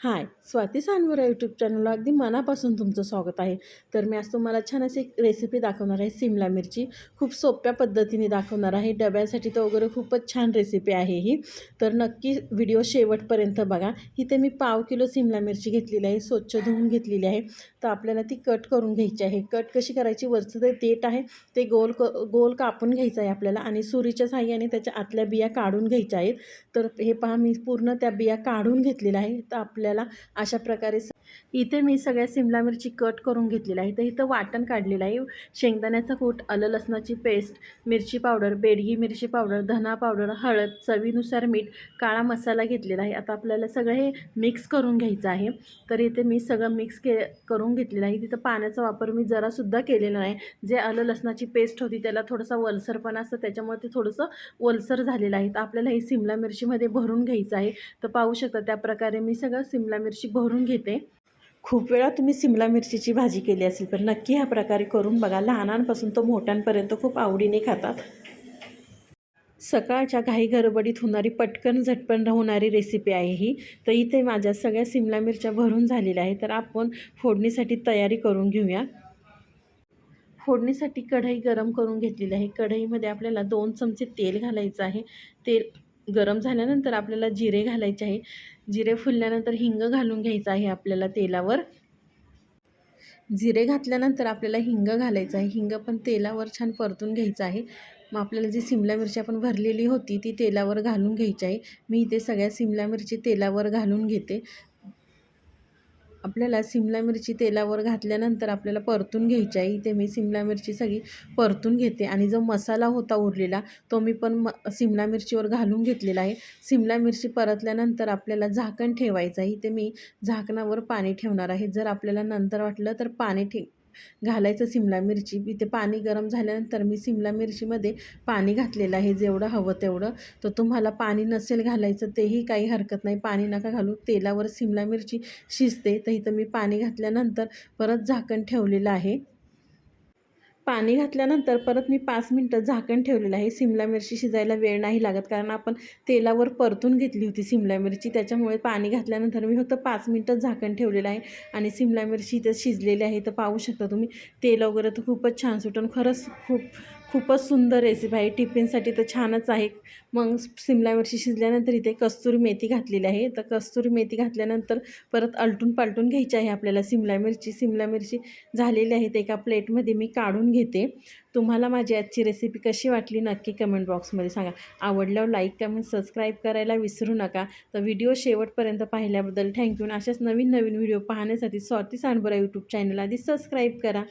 हाय Swati सांगोरा YouTube चॅनलला अगदी मनापासून तुमचं स्वागत आहे. तर मी आज तुम्हाला छान अशी एक रेसिपी दाखवणार आहे सिमला मिरची. खूप सोप्या पद्धतीने दाखवणार आहे. डब्यासाठी तर वगैरे खूपच छान रेसिपी आहे ही. तर नक्की व्हिडिओ शेवटपर्यंत बघा. इथे मी पाव किलो सिमला मिरची घेतलेली आहे स्वच्छ धुवून घेतलेली आहे. तर आपल्याला ती कट करून घ्यायची आहे. कट कशी करायची? वरचं ते देठ आहे ते गोल क गोल कापून घ्यायचं आहे आपल्याला आणि सुरीच्या साह्याने त्याच्या आतल्या बिया काढून घ्यायच्या आहेत. तर हे पहा मी पूर्ण त्या बिया काढून घेतलेल्या आहे तर आपल्या आपल्याला अशा प्रकारे इथे मी सगळ्या सिमला मिरची कट करून घेतलेली आहे तर इथं वाटण काढलेलं आहे. शेंगदाण्याचा कूट आलं लसणाची पेस्ट मिरची पावडर बेडगी मिरची पावडर धना पावडर हळद चवीनुसार मीठ काळा मसाला घेतलेला आहे. आता आपल्याला सगळं हे मिक्स करून घ्यायचं आहे. तर इथे मी सगळं मिक्स के करून घेतलेलं आहे. तिथं पाण्याचा वापर मी जरासुद्धा केलेला नाही. जे आलं लसणाची पेस्ट होती त्याला थोडासा वलसरपणा असतं त्याच्यामुळे ते थोडंसं वलसर झालेलं आहे. तर आपल्याला हे सिमला मिरचीमध्ये भरून घ्यायचं आहे. तर पाहू शकता त्या प्रकारे मी सगळं सिमला मिरची भरून घेते. खूप वेळा तुम्ही सिमला मिरचीची भाजी केली असेल तर नक्की ह्या प्रकारे करून बघा. लहानांपासून तो मोठ्यांपर्यंत खूप आवडीने खातात. सकाळच्या घाई गडबडीत होणारी पटकन झटपण होणारी रेसिपी आहे ही. तर इथे माझ्या सगळ्या सिमला मिरच्या भरून झालेल्या आहे तर आपण फोडणीसाठी तयारी करून घेऊया. फोडणीसाठी कढई गरम करून घेतलेली आहे. कढईमध्ये आपल्याला दोन चमचे तेल घालायचं आहे. तेल गरम झाल्यानंतर आपल्याला जिरे घालायचे आहे. जिरे फुलल्यानंतर हिंग घालून घ्यायचं आहे आपल्याला तेलावर. जिरे घातल्यानंतर आपल्याला हिंग घालायचं आहे. हिंग पण तेलावर छान परतून घ्यायचं आहे. मग आपल्याला जी सिमला मिरची आपण भरलेली होती ती तेलावर घालून घ्यायची आहे. मी इथे सगळ्या सिमला मिरची तेलावर घालून घेते. आपल्याला सिमला मिरची तेलावर घातल्यानंतर आपल्याला परतून घ्यायची आहे. इथे मी सिमला मिरची सगळी परतून घेते आणि जो मसाला होता उरलेला तो मी पण म सिमला मिरचीवर घालून घेतलेला आहे. सिमला मिरची परतल्यानंतर आपल्याला झाकण ठेवायचं आहे. इथे मी झाकणावर पाणी ठेवणार आहे. जर आपल्याला नंतर वाटलं तर पाणी ठे घालायचं सिमला मिरची. इथे पाणी गरम झाल्यानंतर मी सिमला मिरचीमध्ये पाणी घातलेलं आहे. जेवढं हवं तेवढं. तर तुम्हाला पाणी नसेल घालायचं तेही काही हरकत नाही. पाणी नका घालू. तेलावर सिमला मिरची शिजते. तर इथं मी पाणी घातल्यानंतर परत झाकण ठेवलेलं आहे. पाणी घातल्यानंतर परत मी पाच मिनटं झाकण ठेवलेलं आहे. सिमला मिरची शिजायला वेळ नाही लागत कारण आपण तेलावर परतून घेतली होती सिमला मिरची. त्याच्यामुळे पाणी घातल्यानंतर मी फक्त पाच मिनटं झाकण ठेवलेलं आहे आणि सिमला मिरची इथं शिजलेली आहे. तर पाहू शकता तुम्ही. तेल वगैरे तर खूपच छान सुटून. खरंच खूप खूपच सुंदर रेसिपी आहे. टिफिनसाठी तर छानच आहे. मग सिमला मिरची शिजल्यानंतर इथे कस्तुरी मेथी घातलेली आहे. तर कस्तुरी मेथी घातल्यानंतर परत आलटून पालटून घ्यायची आहे आपल्याला सिमला मिरची. सिमला मिरची झालेली आहे ते एका प्लेटमध्ये मी काढून घेते. तुम्हाला माझी आजची रेसिपी कशी वाटली नक्की कमेंट बॉक्समध्ये सांगा. आवडल्यावर लाईक कमेंट सबस्क्राईब करायला विसरू नका. तर व्हिडिओ शेवटपर्यंत पाहिल्याबद्दल थँक्यू आणि अशाच नवीन नवीन व्हिडिओ पाहण्यासाठी स्वाती सांडबरा यूट्यूब चॅनल आधी सबस्क्राईब करा.